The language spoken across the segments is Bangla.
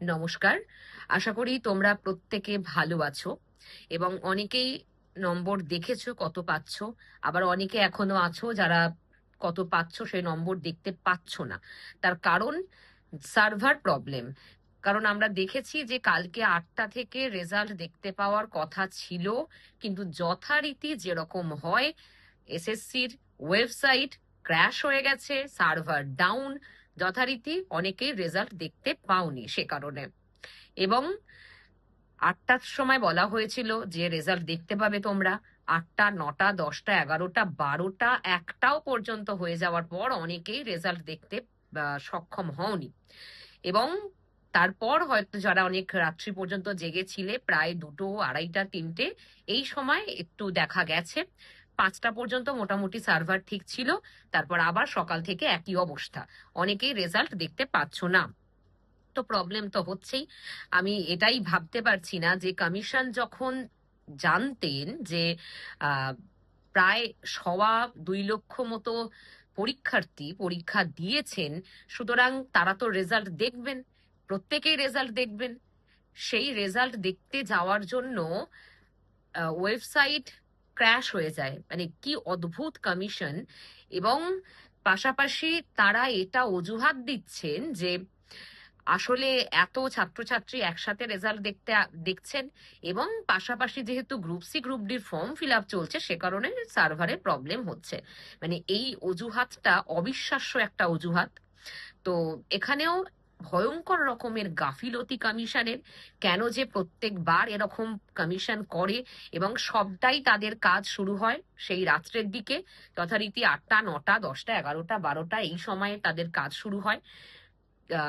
নমস্কার। আশা করি তোমরা প্রত্যেকে ভালো আছো এবং অনেকেই নম্বর দেখেছ, কত পাচ্ছ। আবার অনেকে এখনও আছো যারা কত পাচ্ছ সেই নম্বর দেখতে পাচ্ছ না। তার কারণ, সার্ভার প্রবলেম। কারণ আমরা দেখেছি যে কালকে আটটা থেকে রেজাল্ট দেখতে পাওয়ার কথা ছিল, কিন্তু যথারীতি যেরকম হয়, এসএসসির ওয়েবসাইট ক্র্যাশ হয়ে গেছে, সার্ভার ডাউন যথারীতি অনেকেই রেজাল্ট দেখতে পাওনি সে কারণে। এবং আটটার সময় বলা হয়েছিল যে রেজাল্ট দেখতে পাবে তোমরা। আটটা, নটা, দশটা, এগারোটা, বারোটা, একটাও পর্যন্ত হয়ে যাওয়ার পর অনেকেই রেজাল্ট দেখতে সক্ষম হওনি। এবং তারপর হয়তো যারা অনেক রাত্রি পর্যন্ত জেগেছিলে, প্রায় দুটো, আড়াইটা, তিনটে, এই সময় একটু দেখা গেছে। পাঁচটা পর্যন্ত মোটামুটি সার্ভার ঠিক ছিল, তারপর আবার সকাল থেকে একই অবস্থা। অনেকেই রেজাল্ট দেখতে পাচ্ছ না। তো প্রবলেম তো হচ্ছেই। আমি এটাই ভাবতে পারছি না যে কমিশন যখন জানতেন যে প্রায় সওয়া দুই লক্ষ মতো পরীক্ষার্থী পরীক্ষা দিয়েছেন, সুতরাং তারা তো রেজাল্ট দেখবেন, প্রত্যেকেই রেজাল্ট দেখবেন। সেই রেজাল্ট দেখতে যাওয়ার জন্য ওয়েবসাইট ক্র্যাশ হয়ে যায়। মানে কি অদ্ভুত কমিশন এবং পাশাপাশি তারা এটা অজুহাত দিচ্ছেন যে আসলে এত ছাত্রছাত্রী একসাথে রেজাল্ট দেখতে দেখছেন এবং পাশাপাশি যেহেতু গ্রুপ সি গ্রুপ ডির ফর্ম ফিল আপ চলছে, সে কারণে সার্ভারে প্রবলেম হচ্ছে। মানে এই অজুহাতটা অবিশ্বাস্য একটা অজুহাত। তো এখানেও ভয়ঙ্কর রকমের গাফিলতি কমিশনের, কেন যে প্রত্যেকবার এরকম কমিশন করে এবং সবটাই তাদের কাজ শুরু হয় সেই রাত্রের দিকে যথারীতি আটটা, নটা, দশটা, এগারোটা, বারোটা, এই সময়ে তাদের কাজ শুরু হয়।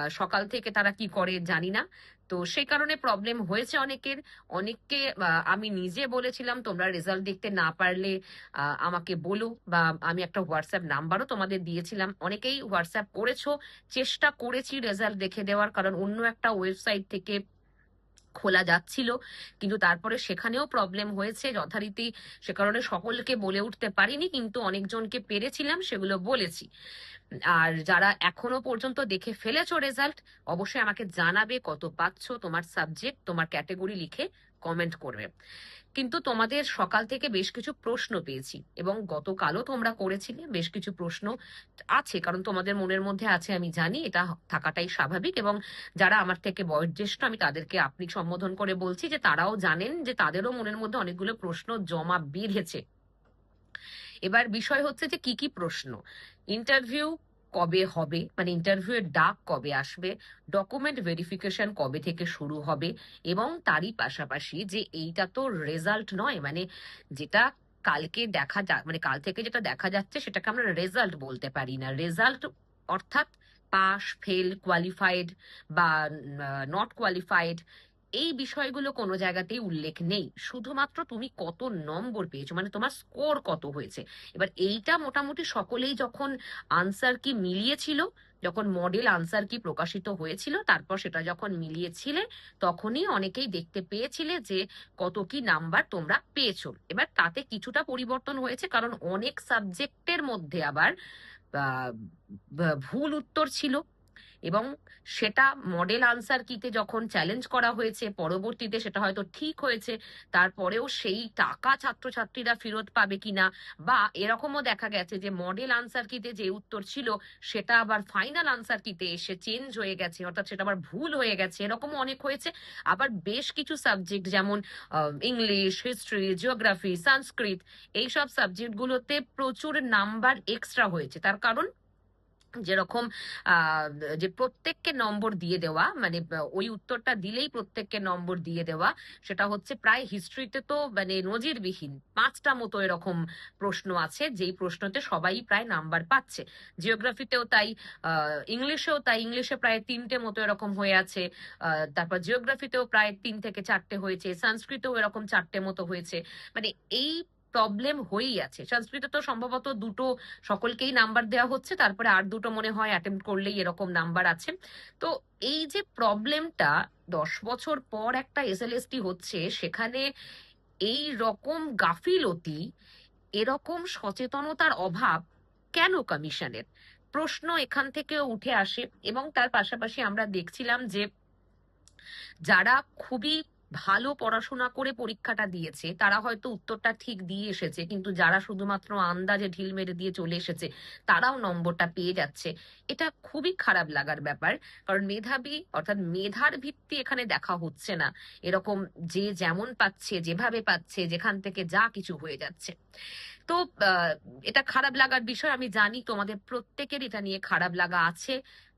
সকাল থেকে তারা কি করে জানি না। তো সেই কারণে প্রবলেম হয়েছে অনেকের। অনেককে আমি নিজে বলেছিলাম, তোমরা রেজাল্ট দেখতে না পারলে আমাকে বলো বা আমি একটা হোয়াটসঅ্যাপ নাম্বারও তোমাদের দিয়েছিলাম। অনেকেই হোয়াটসঅ্যাপ করেছ, চেষ্টা করেছি রেজাল্ট দেখে দেওয়ার, কারণ অন্য একটা ওয়েবসাইট থেকে খোলা যাচ্ছিল, কিন্তু তারপরে সেখানেও প্রবলেম হয়েছে। যথারীতি সে কারণে সকলকে বলে উঠতে পারিনি, কিন্তু অনেকজনকে পেরেছিলাম, সেগুলো বলেছি। আর যারা এখনও পর্যন্ত দেখে ফেলেছো রেজাল্ট অবশ্যই আমাকে জানাবে কত পাচ্ছ তোমার সাবজেক্ট তোমার ক্যাটেগরি লিখে। কমেন্ট করবে। কিন্তু তোমাদের সকাল থেকে বেশ কিছু প্রশ্ন পেয়েছি এবং গতকালও তোমরা করেছিলে, বেশ কিছু প্রশ্ন আছে, কারণ তোমাদের মনের মধ্যে আছে, আমি জানি, এটা থাকাটাই স্বাভাবিক এবং যারা আমার থেকে বয়োজ্যেষ্ঠ, আমি তাদেরকে আপনি সম্বোধন করে বলছি যে তারাও জানেন যে তাদেরও মনের মধ্যে অনেকগুলো প্রশ্ন জমা বেঁধেছে। এবার বিষয় হচ্ছে যে কি কি প্রশ্ন? ইন্টারভিউ কবে হবে? মানে ইন্টারভিউ এর ডাক কবে আসবে? ডকুমেন্ট ভেরিফিকেশন কবে থেকে শুরু হবে? এবং তারই পাশাপাশি যে এইটা তো রেজাল্ট নয় মানে যেটা কালকে দেখা যা মানে কাল থেকে যেটা দেখা যাচ্ছে সেটাকে আমরা রেজাল্ট বলতে পারি না। রেজাল্ট অর্থাৎ পাস ফেল কোয়ালিফাইড বা নট কোয়ালিফাইড এই বিষয়গুলো কোনো জায়গাতেই উল্লেখ নেই। শুধুমাত্র তুমি কত নম্বর পেয়েছ মানে তোমার স্কোর কত হয়েছে। এবার এইটা মোটামুটি সকলেই যখন আনসার কি মিলিয়েছিল, যখন মডেল আনসার কি প্রকাশিত হয়েছিল, তারপর সেটা যখন মিলিয়েছিলে, তখনই অনেকেই দেখতে পেয়েছিলে যে কত কি নাম্বার তোমরা পেয়েছ। এবার তাতে কিছুটা পরিবর্তন হয়েছে, কারণ অনেক সাবজেক্টের মধ্যে আবার ভুল উত্তর ছিল। এবং সেটা মডেল আনসার কিতে যখন চ্যালেঞ্জ করা হয়েছে, পরবর্তীতে সেটা হয়তো ঠিক হয়েছে, তারপরেও সেই টাকা ছাত্রছাত্রীরা ফেরত পাবে কিনা বা এরকমও দেখা গেছে যে মডেল আনসার কিতে যে উত্তর ছিল, সেটা আবার ফাইনাল আনসার কিতে এসে চেঞ্জ হয়ে গেছে, অর্থাৎ সেটা আবার ভুল হয়ে গেছে, এরকমও অনেক হয়েছে। আবার বেশ কিছু সাবজেক্ট যেমন ইংলিশ হিস্ট্রি জিওগ্রাফি সংস্কৃত এইসব সাবজেক্টগুলোতে প্রচুর নাম্বার এক্সট্রা হয়েছে। তার কারণ যেরকম যে প্রত্যেককে নম্বর দিয়ে দেওয়া মানে ওই উত্তরটা দিলেই প্রত্যেককে নম্বর দিয়ে দেওয়া, সেটা হচ্ছে প্রায় হিস্ট্রিতে তো মানে নজিরবিহীন। পাঁচটা মতো এরকম প্রশ্ন আছে, যেই প্রশ্নতে সবাই প্রায় নাম্বার পাচ্ছে। জিওগ্রাফিতেও তাই ইংলিশেও তাই ইংলিশে প্রায় তিনটে মতো এরকম হয়ে আছে তারপর জিওগ্রাফিতেও প্রায় তিন থেকে চারটে হয়েছে সংস্কৃতেও এরকম চারটে মতো হয়েছে। মানে এই প্রবলেম হয়েই আছে। সংস্কৃতে তো সম্ভবত দুটো সকলকেই নাম্বার দেওয়া হচ্ছে, তারপরে আর দুটো মনে হয় অ্যাটেম্প করলেই এরকম নাম্বার আছে। তো এই যে প্রবলেমটা দশ বছর পর একটা এসএলএসটি হচ্ছে, সেখানে এই রকম গাফিলতি, এরকম সচেতনতার অভাব কেন কমিশনের প্রশ্ন এখান থেকে উঠে আসে এবং তার পাশাপাশি আমরা দেখছিলাম যে যারা খুবই ভালো পড়াশোনা করে পরীক্ষাটা দিয়েছে, তারা হয়তো উত্তরটা ঠিক দিয়ে এসেছে, কিন্তু যারা শুধুমাত্র আন্দাজে ঢিল মেরে দিয়ে চলে এসেছে, তারাও নম্বরটা পেয়ে যাচ্ছে। এটা খুবই খারাপ লাগার ব্যাপার, কারণ মেধাবী, অর্থাৎ মেধার ভিত্তি এখানে দেখা হচ্ছে না। এরকম যে যেমন পাচ্ছে, যেভাবে পাচ্ছে, যেখান থেকে যা কিছু হয়ে যাচ্ছে। তো এটা খারাপ লাগার বিষয়, আমি জানি তোমাদের প্রত্যেকের এটা নিয়ে খারাপ লাগা আছে।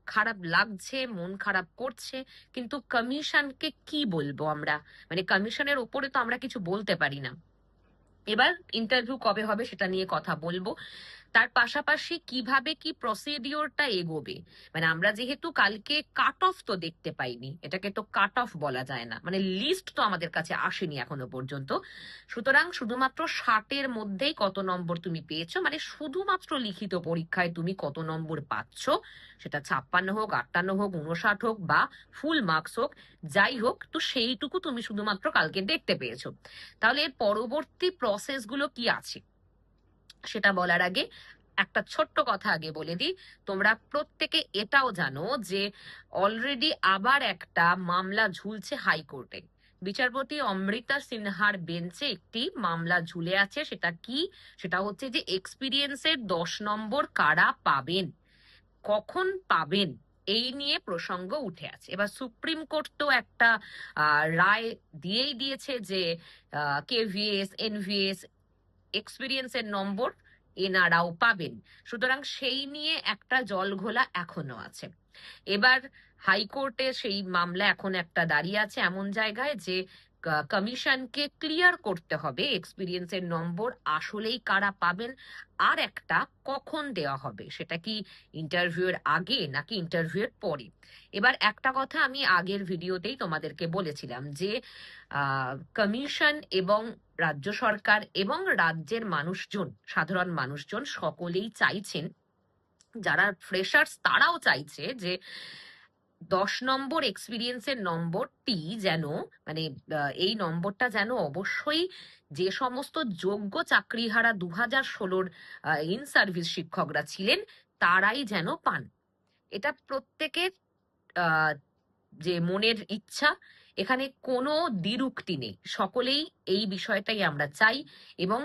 খারাপ লাগছে, মন খারাপ করছে, কিন্তু কমিশনকে কি বলব আমরা? মানে কমিশনের ওপরে তো আমরা কিছু বলতে পারি না। এবার ইন্টারভিউ কবে হবে সেটা নিয়ে কথা বলব। তার পাশাপাশি কীভাবে কি প্রসিডিওরটা এগোবে? মানে আমরা যেহেতু কালকে কাট অফ তো দেখতে পাইনি, এটাকে তো কাট অফ বলা যায় না মানে লিস্ট তো আমাদের কাছে আসেনি এখনও পর্যন্ত। সুতরাং শুধুমাত্র ষাটের মধ্যেই কত নম্বর তুমি পেয়েছ মানে শুধুমাত্র লিখিত পরীক্ষায় তুমি কত নম্বর পাচ্ছ, সেটা ছাপ্পান্ন হোক, আটান্ন হোক উনষাট হোক বা ফুল মার্কস হোক, যাই হোক, তো সেইটুকু তুমি শুধুমাত্র কালকে দেখতে পেয়েছ। তাহলে এর পরবর্তী প্রসেসগুলো কি আছে? সেটা বলার আগে একটা ছোট্ট কথা আগে বলে দিই। তোমরা প্রত্যেকে এটাও জানো যে অলরেডি আবার একটা মামলা ঝুলছে হাইকোর্টে। বিচারপতি অমৃতা সিনহার বেঞ্চে একটি মামলা ঝুলে আছে। সেটা কি? সেটা হচ্ছে যে এক্সপিরিয়েন্সের দশ নম্বর কারা পাবেন? কখন পাবেন? এই নিয়ে প্রসঙ্গ উঠে আছে। এবার সুপ্রিম কোর্ট তো একটা রায় দিয়েই দিয়েছে যে কেভিএস এনভিএস এক্সপিরিয়েন্সের নম্বর এনারাও পাবেন। সুতরাং সেই নিয়ে একটা জলঘোলা এখনও আছে। এবার হাইকোর্টে সেই মামলা এখন একটা দাঁড়িয়ে আছে এমন জায়গায় যে কমিশনকে ক্লিয়ার করতে হবে এক্সপিরিয়েন্সের নম্বর আসলেই কারা পাবেন আর একটা কখন দেওয়া হবে। সেটা কি ইন্টারভিউয়ের আগে নাকি ইন্টারভিউয়ের পরে? এবার একটা কথা আমি আগের ভিডিওতেই তোমাদেরকে বলেছিলাম যে কমিশন এবং রাজ্য সরকার এবং রাজ্যের মানুষজন, সাধারণ মানুষজন সকলেই চাইছেন, যারা ফ্রেশার্স তারাও চাইছে যে দশ নম্বর এক্সপিরিয়েন্সের নম্বরটি যেন মানে এই নম্বরটা যেন অবশ্যই যে সমস্ত যোগ্য চাকরিহারা দু হাজার ষোলোর ইন সার্ভিস শিক্ষকরা ছিলেন, তারাই যেন পান। এটা প্রত্যেকের যে মনের ইচ্ছা এখানে কোনো দ্বিরুক্তি নেই। সকলেই এই বিষয়টাই আমরা চাই এবং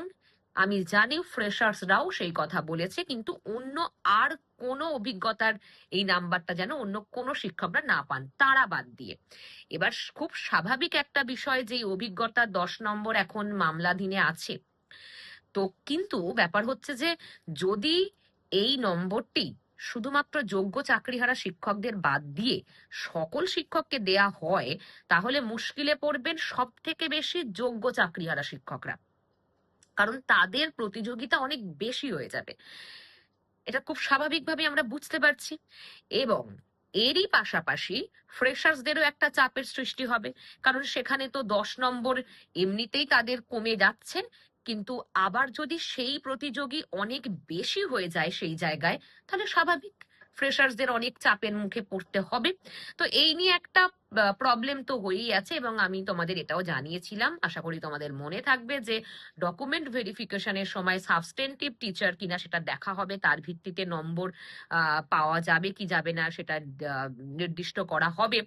আমি জানি ফ্রেশার্সরাও সেই কথা বলেছে, কিন্তু অন্য আর কোনো অভিজ্ঞতার এই নাম্বারটা যেন অন্য কোনো শিক্ষকরা না পান, তারা বাদ দিয়ে। এবার খুব স্বাভাবিক একটা বিষয় যে অভিজ্ঞতা দশ নম্বর এখন মামলাধীনে আছে। তো কিন্তু ব্যাপার হচ্ছে যে যদি এই নম্বরটি শুধুমাত্র যোগ্য চাকরিহারা শিক্ষকদের বাদ দিয়ে সকল শিক্ষককে দেয়া হয়, তাহলে মুশকিলে পড়বেন সব থেকে বেশি যোগ্য চাকরিহারা শিক্ষকরা। কারণ তাদের প্রতিযোগিতা অনেক বেশি হয়ে যাবে। এটা খুব স্বাভাবিকভাবে আমরা বুঝতে পারছি। এবং এরই পাশাপাশি ফ্রেশার্সদেরও একটা চাপের সৃষ্টি হবে। কারণ সেখানে তো দশ নম্বর এমনিতেই তাদের কমে যাচ্ছে কিন্তু আবার যদি সেই প্রতিযোগী অনেক বেশি হয়ে যায় সেই জায়গায় তাহলে স্বাভাবিক। ফ্রেশার্সদের অনেক চাপের মুখে পড়তে হবে। তো এই নিয়ে একটা প্রবলেম তো হয়েই আছে এবং আমি তোমাদের এটাও জানিয়েছিলাম। আশা করি তোমাদের মনে থাকবে যে ডকুমেন্ট ভেরিফিকেশনের সময় সাবস্টেন্টিভ টিচার কিনা সেটা দেখা হবে। তার ভিত্তিতে নম্বর পাওয়া যাবে কি যাবে না সেটা নির্দিষ্ট করা হবে।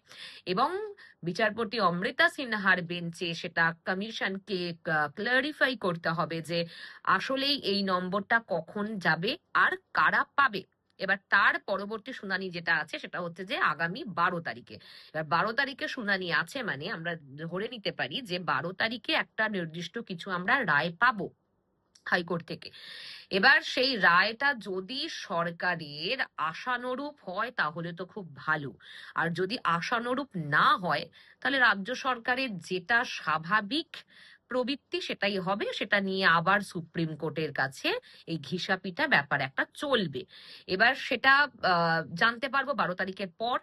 এবং বিচারপতি অমৃতা সিনহার বেঞ্চে সেটা কমিশনকে ক্লারিফাই করতে হবে যে আসলেই এই নম্বরটা কখন যাবে আর কারা পাবে। এবার তার পরবর্তী শুনানি যেটা আছে সেটা হচ্ছে যে আগামী বারো তারিখে। এবার বারো তারিখে শুনানি আছে মানে আমরা ধরে নিতে পারি যে বারো তারিখে একটা নির্দিষ্ট কিছু আমরা রায় পাবো হাইকোর্ট থেকে। এবার সেই রায়টা যদি সরকারের আশানুরূপ হয় তাহলে তো খুব ভালো। আর যদি আশানুরূপ না হয় তাহলে রাজ্য সরকারের যেটা স্বাভাবিক প্রবৃত্তি সেটাই হবে, সেটা নিয়ে আবার সুপ্রিম কোর্টের কাছে এই ঘিসাপিটা ব্যাপার একটা চলবে। এবার সেটা জানতে পারব বারো তারিখের পর।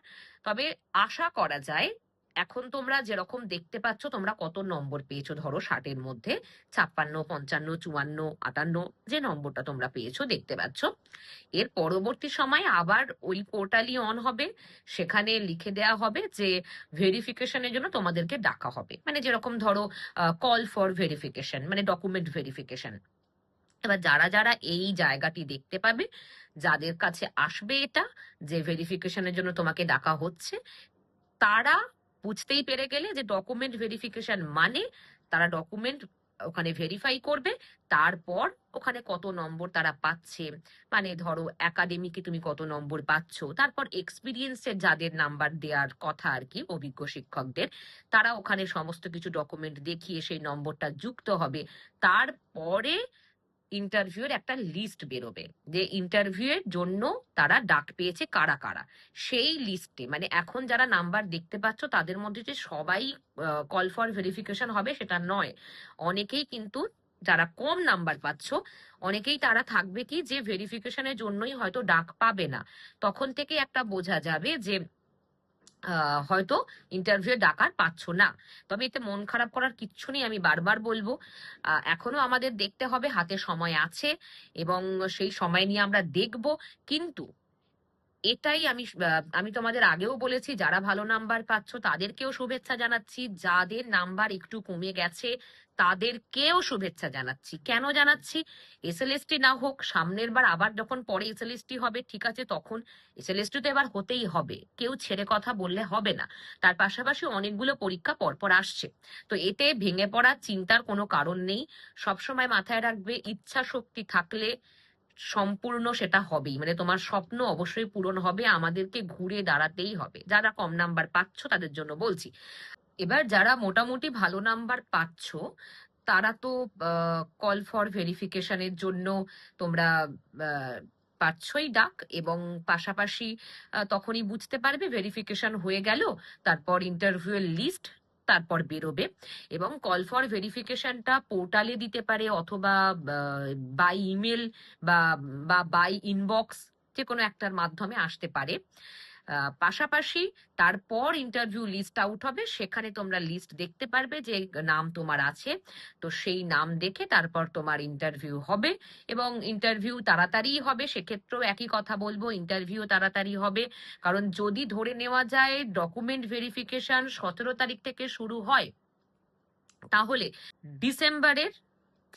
তবে আশা করা যায় এখন তোমরা যেরকম দেখতে পাচ্ছ, তোমরা কত নম্বর পেয়েছ? ধরো ষাটের মধ্যে। ছাপ্পান্ন, পঞ্চান্ন, চুয়ান্ন, আটান্ন যে নম্বরটা তোমরা পেয়েছ দেখতে পাচ্ছ। এর পরবর্তী সময় আবার ওই পোর্টালই অন হবে। সেখানে লিখে দেওয়া হবে যে ভেরিফিকেশনের জন্য তোমাদেরকে ডাকা হবে। মানে যেরকম ধরো কল ফর ভেরিফিকেশন মানে ডকুমেন্ট ভেরিফিকেশন এবার যারা যারা এই জায়গাটি দেখতে পাবে, যাদের কাছে আসবে এটা, যে ভেরিফিকেশনের জন্য তোমাকে ডাকা হচ্ছে, তারা বুঝতেই পেরে গেলে যে ডকুমেন্ট ভেরিফিকেশন মানে তারা ডকুমেন্ট ওখানে ভেরিফাই করবে, তারপর ওখানে কত নম্বর তারা পাচ্ছে। মানে ধরো একাডেমিকে তুমি কত নম্বর পাচ্ছ। তারপর এক্সপিরিয়েন্সের যাদের নাম্বার দেওয়ার কথা আর কি, অভিজ্ঞ শিক্ষকদের, তারা ওখানে সমস্ত কিছু ডকুমেন্ট দেখিয়ে সেই নম্বরটা যুক্ত হবে। তারপরে ইন্টারভিউয়ের একটা লিস্ট বেরোবে, যে ইন্টারভিউয়ের জন্য তারা ডাক পেয়েছে কারা কারা। সেই লিস্টে মানে এখন যারা নাম্বার দেখতে পাচ্ছ, তাদের মধ্যে যে সবাই কল ফর ভেরিফিকেশন হবে সেটা নয়। অনেকেই কিন্তু যারা কম নাম্বার পাচ্ছ, অনেকেই তারা থাকবে কি যে ভেরিফিকেশনের জন্যই হয়তো ডাক পাবে না। তখন থেকে একটা বোঝা যাবে যে হয়তো ইন্টারভিউ ডাকার পাচ্ছ না। তবে এতে মন খারাপ করার কিচ্ছু নেই, আমি বারবার বলব। এখনও আমাদের দেখতে হবে, হাতে সময় আছে এবং সেই সময় নিয়ে আমরা দেখব। কিন্তু এটাই আমি আমি তোমাদের আগেও বলেছি, যারা ভালো নাম্বার পাচ্ছ তাদেরকেও শুভেচ্ছা জানাচ্ছি। যাদের নাম্বার একটু কমে গেছে তাদেরকেও শুভেচ্ছা জানাচ্ছি। কেন জানাচ্ছি? এসএলএসটি না হোক, সামনের বার আবার যখন পরে এসএলএসটি হবে, ঠিক আছে, তখন এস এসএলএসটি তো এবার হতেই হবে। কেউ ছেড়ে কথা বললে হবে না। তার পাশাপাশি অনেকগুলো পরীক্ষা পরপর আসছে। তো এতে ভেঙে পড়ার চিন্তার কোনো কারণ নেই। সবসময় মাথায় রাখবে, ইচ্ছা শক্তি থাকলে সম্পূর্ণ সেটা হবেই। মানে তোমার স্বপ্ন অবশ্যই পূরণ হবে, আমাদেরকে ঘুরে দাঁড়াতেই হবে। যারা কম নাম্বার পাচ্ছ, তাদের জন্য বলছি। এবার যারা মোটামুটি ভালো নাম্বার পাচ্ছ, তারা তো কল ফর ভেরিফিকেশনের জন্য তোমরা পাচ্ছই ডাক এবং পাশাপাশি তখনই বুঝতে পারবে ভেরিফিকেশন হয়ে গেল, তারপর ইন্টারভিউ এর লিস্ট তারপর বেরোবে এবং কল ফর ভেরিফিকেশনটা পোর্টালে দিতে পারে অথবা বাই ইমেল বা বাই ইনবক্স যে কোনো একটার মাধ্যমে আসতে পারে। পাশাপাশি তারপর ইন্টারভিউ লিস্ট আউট হবে। সেখানে তোমরা লিস্ট দেখতে পারবে যে নাম তোমার আছে। তো সেই নাম দেখে তারপর তোমার ইন্টারভিউ হবে এবং ইন্টারভিউ তাড়াতাড়ি হবে। সেক্ষেত্রেও একই কথা বলব ইন্টারভিউ তাড়াতাড়ি হবে। কারণ যদি ধরে নেওয়া যায় ডকুমেন্ট ভেরিফিকেশন সতেরো তারিখ থেকে শুরু হয়, তাহলে ডিসেম্বরের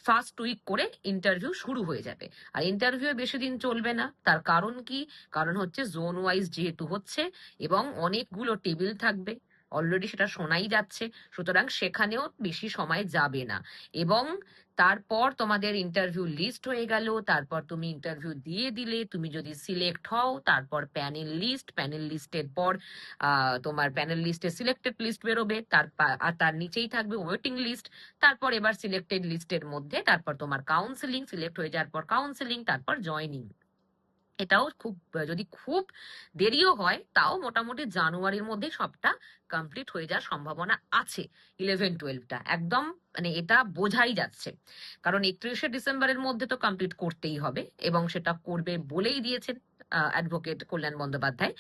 ফার্স্ট উইক করে ইন্টারভিউ শুরু হয়ে যাবে। আর ইন্টারভিউ বেশি দিন চলবে না। তার কারণ কি? কারণ হচ্ছে জোন ওয়াইজ যেহেতু হচ্ছে এবং অনেকগুলো টেবিল থাকবে। অলরেডি সেটা শোনাই যাচ্ছে। সুতরাং সেখানেও বেশি সময় যাবে না। এবং তারপর তোমাদের ইন্টারভিউ লিস্ট হয়ে গেল, তারপর তুমি ইন্টারভিউ দিয়ে দিলে, তুমি যদি সিলেক্ট হও, তারপর প্যানেল লিস্ট প্যানেল লিস্টের পর তোমার প্যানেল লিস্টে সিলেক্টেড লিস্ট বেরোবে তারপর আর তার নিচেই থাকবে ওয়েটিং লিস্ট তারপর এবার সিলেক্টেড লিস্টের মধ্যে তারপর তোমার কাউন্সিলিং সিলেক্ট হয়ে যাওয়ার পর কাউন্সিলিং তারপর জয়নিং এটাও খুব, যদি খুব দেরিও হয়, তাও মোটামুটি জানুয়ারির মধ্যে সবটা কমপ্লিট হয়ে যাওয়ার সম্ভাবনা আছে ইলেভেন টুয়েলভটা একদম মানে এটা বোঝাই যাচ্ছে। কারণ একত্রিশে ডিসেম্বরের মধ্যে তো কমপ্লিট করতেই হবে এবং সেটা করবে বলেই দিয়েছেন অ্যাডভোকেট কল্যাণ বন্দ্যোপাধ্যায়।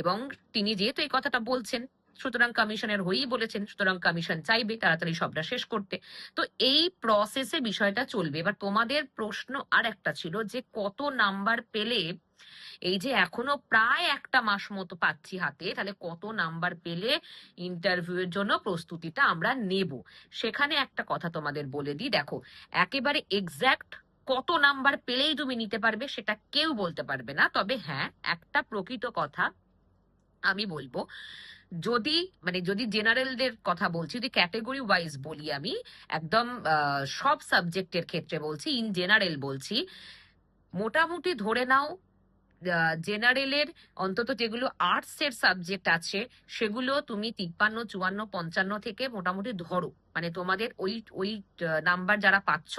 এবং তিনি যেহেতু এই কথাটা বলছেন সুতরাং কমিশনের হয়েই বলেছেন, সুতরাং কমিশন চাইবে তাড়াতাড়ি সবটা শেষ করতে। তো এই প্রসেসে বিষয়টা চলবে। এবার তোমাদের প্রশ্ন আর একটা ছিল যে কত নাম্বার পেলে, এই যে এখনও প্রায় একটা মাস মতো পাচ্ছি হাতে, তাহলে কত নাম্বার পেলে ইন্টারভিউ এর জন্য প্রস্তুতিটা আমরা নেব? সেখানে একটা কথা তোমাদের বলে দিই, দেখো, একেবারে এক্সাক্ট কত নাম্বার পেলেই তুমি নিতে পারবে সেটা কেউ বলতে পারবে না। তবে হ্যাঁ একটা প্রকৃত কথা আমি বলব যদি মানে যদি জেনারেলদের কথা বলছি, যদি ক্যাটেগরি ওয়াইজ বলি আমি, একদম সব সাবজেক্টের ক্ষেত্রে বলছি ইন জেনারেল বলছি, মোটামুটি ধরে নাও জেনারেলের অন্তত যেগুলো আর্টস এর সাবজেক্ট আছে, সেগুলো তুমি তিপ্পান্ন, চুয়ান্ন, পঞ্চান্ন থেকে মোটামুটি ধরো। মানে তোমাদের ওই ওই নাম্বার যারা পাচ্ছ,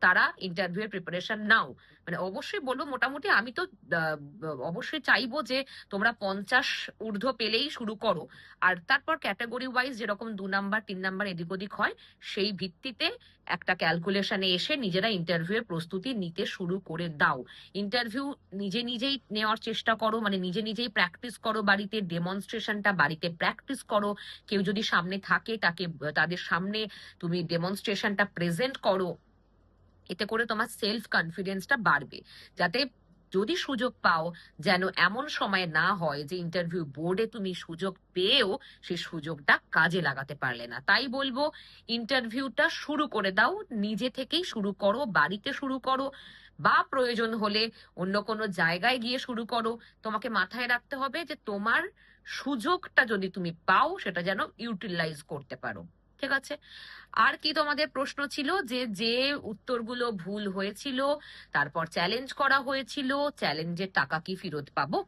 তারা ইন্টারভিউ এর প্রিপারেশন নাও। মানে অবশ্যই বলব, মোটামুটি আমি তো অবশ্যই চাইব যে তোমরা পঞ্চাশ ঊর্ধ্ব পেলেই শুরু করো। আর তারপর ক্যাটাগরি ওয়াইজ যেরকম দু নাম্বার, তিন নাম্বার এদিক ওদিক হয়, সেই ভিত্তিতে একটা ক্যালকুলেশনে এসে নিজেরা ইন্টারভিউ এর প্রস্তুতি নিতে শুরু করে দাও। ইন্টারভিউ নিজে নিজেই নেওয়ার চেষ্টা করো মানে নিজে নিজেই প্র্যাকটিস করো বাড়িতে ডেমনস্ট্রেশনটা বাড়িতে প্র্যাকটিস করো। কেউ যদি সামনে থাকে, তাকে, তাদের সামনে তুমি ডেমনস্ট্রেশনটা প্রেজেন্ট করো। এতে করে তোমার সেলফ কনফিডেন্সটা বাড়বে। যাতে যদি সুযোগ পাও, যেন এমন সময় না হয় যে ইন্টারভিউ বোর্ডে তুমি সুযোগ পেয়েও সেই সুযোগটা কাজে লাগাতে পারলে না। তাই বলব ইন্টারভিউটা শুরু করে দাও, নিজে থেকেই শুরু করো, বাড়িতে শুরু করো, বা প্রয়োজন হলে অন্য কোনো জায়গায় গিয়ে শুরু করো। তোমাকে মাথায় রাখতে হবে যে তোমার সুযোগটা যদি তুমি পাও, সেটা যেন ইউটিলাইজ করতে পারো। ঠিক আছে? আর কি তোমাদের প্রশ্ন ছিল? যে যে উত্তরগুলো ভুল হয়েছিল, তারপর চ্যালেঞ্জ করা হয়েছিল চ্যালেঞ্জের টাকা কি ফেরত পাবো?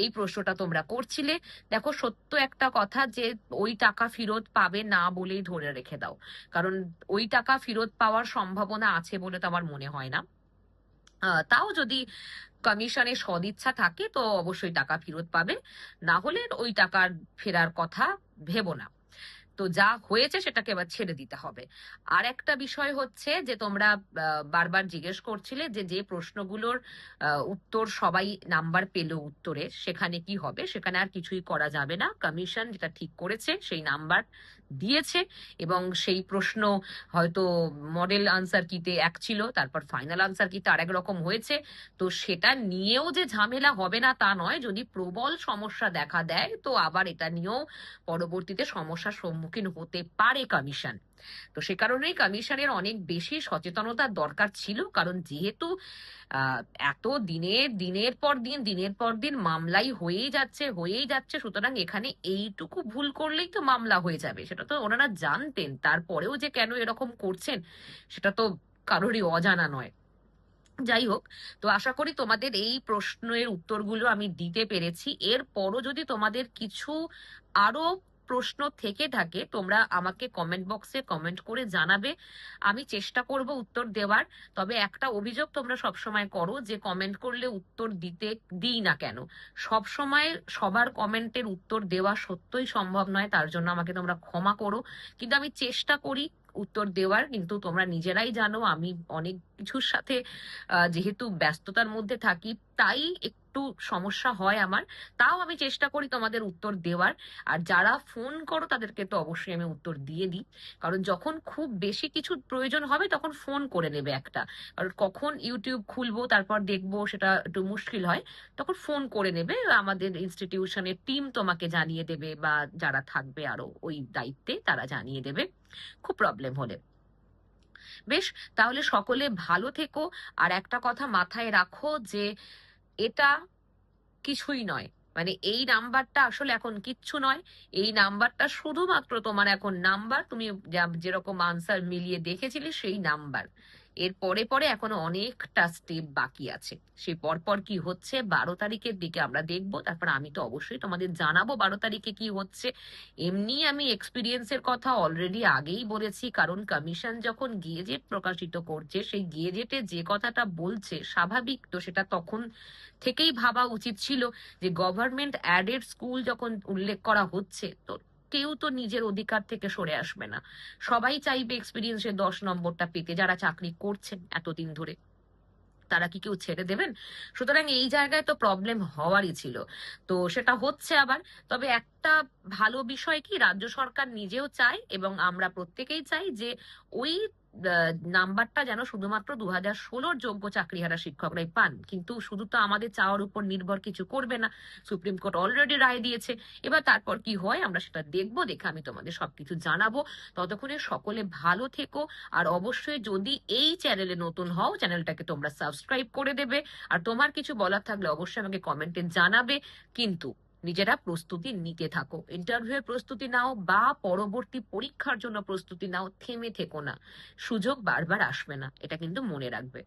এই প্রশ্নটা তোমরা করছিলে। দেখো, সত্য একটা কথা যে, ওই টাকা ফেরত পাবে না বলেই ধরে রেখে দাও। কারণ ওই টাকা ফেরত পাওয়ার সম্ভাবনা আছে বলে তো আমার মনে হয় না। তাও যদি কমিশনের সদিচ্ছা থাকে, তো অবশ্যই টাকা ফেরত পাবে। না হলে ওই টাকার ফেরার কথা ভেবো না। তো যা হয়েছে সেটাকে এবার ছেড়ে দিতে হবে। আর একটা বিষয় হচ্ছে যে তোমরা বারবার জিজ্ঞেস করছিলে যে যে প্রশ্নগুলোর উত্তর সবাই নাম্বার পেল উত্তরে, সেখানে কি হবে? সেখানে আর কিছুই করা যাবে না। কমিশন যেটা ঠিক করেছে সেই নাম্বার দিয়েছে এবং সেই প্রশ্ন হয়তো মডেল আনসার কিতে এক ছিল, তারপর ফাইনাল আনসার কিতে আরেক রকম হয়েছে। তো সেটা নিয়েও যে ঝামেলা হবে না তা নয়, যদি প্রবল সমস্যা দেখা দেয়, তো আবার এটা নিয়েও পরবর্তীতে সমস্যার সম্মুখীন হতে পারে কমিশন। তো সে কারণেই কমিশনের অনেক বেশি সচেতনতার দরকার ছিল, কারণ যেহেতু এত দিনের দিনের পর দিন, দিনের পর দিন মামলাই হয়েই যাচ্ছে হয়েই যাচ্ছে, সুতরাং এখানে এইটুকু ভুল করলেই তো মামলা হয়ে যাবে। সেটা তো ওনারা জানতেন, তারপরেও যে কেন এরকম করছেন, সেটা তো কারোরই অজানা নয়। যাই হোক, তো আশা করি তোমাদের এই প্রশ্নের উত্তরগুলো আমি দিতে পেরেছি। এরপরও যদি তোমাদের কিছু আরও প্রশ্ন থেকে থাকে, তোমরা আমাকে কমেন্ট বক্সে কমেন্ট করে জানাবে। আমি চেষ্টা করব উত্তর দেওয়ার, তবে একটা অভিযোগ তোমরা সবসময় করো যে কমেন্ট করলে উত্তর দিতে দিই না কেন। সব সময় সবার কমেন্টের উত্তর দেওয়া সত্যই সম্ভব নয়, তার জন্য আমাকে তোমরা ক্ষমা করো। কিন্তু আমি চেষ্টা করি উত্তর দেওয়ার, কিন্তু তোমরা নিজেরাই জানো, আমি অনেক কিছুর সাথে যেহেতু ব্যস্ততার মধ্যে থাকি, তাই একটু সমস্যা হয় আমার। তাও আমি চেষ্টা করি তোমাদের উত্তর দেওয়ার। আর যারা ফোন করো, তাদেরকে তো অবশ্যই আমি উত্তর দিয়ে দিই। কারণ যখন খুব বেশি কিছু প্রয়োজন হবে, তখন ফোন করে নেবে একটা। কারণ কখন ইউটিউব খুলবো, তারপর দেখব সেটা একটু মুশকিল হয়, তখন ফোন করে নেবে। আমাদের ইনস্টিটিউশনের টিম তোমাকে জানিয়ে দেবে বা যারা থাকবে আরও ওই দায়িত্বে, তারা জানিয়ে দেবে। খুব প্রবলেম হলে। বেশ, তাহলে সকলে ভালো থেকো। আর একটা কথা মাথায় রাখো যে এটা কিছুই নয়। মানে এই নাম্বারটা আসলে এখন কিচ্ছু নয়। এই নাম্বারটা শুধুমাত্র তোমার এখন নাম্বার। তুমি যেরকম আনসার মিলিয়ে দেখেছিলে সেই নাম্বার। এর পরে পরে এখনও অনেকটা স্টেপ বাকি আছে। সে পরপর কি হচ্ছে, বারো তারিখের দিকে আমরা দেখব। তারপর আমি তো অবশ্যই তোমাদের জানাব বারো তারিখে কি হচ্ছে। এমনি আমি এক্সপিরিয়েন্সের কথা অলরেডি আগেই বলেছি, কারণ কমিশন যখন গেজেট প্রকাশিত করছে, সেই গেজেটে যে কথাটা বলছে, স্বাভাবিক তো সেটা তখন থেকেই ভাবা উচিত ছিল যে গভর্নমেন্ট অ্যাডেড স্কুল যখন উল্লেখ করা হচ্ছে, তো কেউ তো নিজের অধিকার থেকে সরে আসবে না। সবাই চাইবে এক্সপিরিয়েন্সের দশ নম্বরটা পেতে, যারা চাকরি করছেন এতদিন ধরে। তারা কি কেউ ছেড়ে দেবেন? সুতরাং এই জায়গায় তো প্রবলেম হওয়ারই ছিল। তো সেটা হচ্ছে আবার, তবে একটা ভালো বিষয় কি, রাজ্য সরকার নিজেও চায় এবং আমরা প্রত্যেকেই চাই যে ওই নাম্বারটা যেন শুধুমাত্র দু হাজার ষোলোর যোগ্য চাকরিহারা শিক্ষকরাই পান। কিন্তু শুধু তো আমাদের চাওয়ার উপর নির্ভর কিছু করবে না, সুপ্রিম কোর্ট অলরেডি রায় দিয়েছে। এবার তারপর কি হয়, আমরা সেটা দেখব, দেখে আমি তোমাদের সবকিছু জানাব। ততক্ষণে সকলে ভালো থেকো, আর অবশ্যই যদি এই চ্যানেলে নতুন হও, চ্যানেলটাকে তোমরা সাবস্ক্রাইব করে দেবে। আর তোমার কিছু বলার থাকলে অবশ্যই আমাকে কমেন্টে জানাবে। কিন্তু নিজেরা প্রস্তুতি নিতে থাকো। ইন্টারভিউ প্রস্তুতি নাও বা পরবর্তী পরীক্ষার জন্য প্রস্তুতি নাও, থেমে থেকো না। সুযোগ বারবার আসবে না, এটা কিন্তু মনে রাখবে।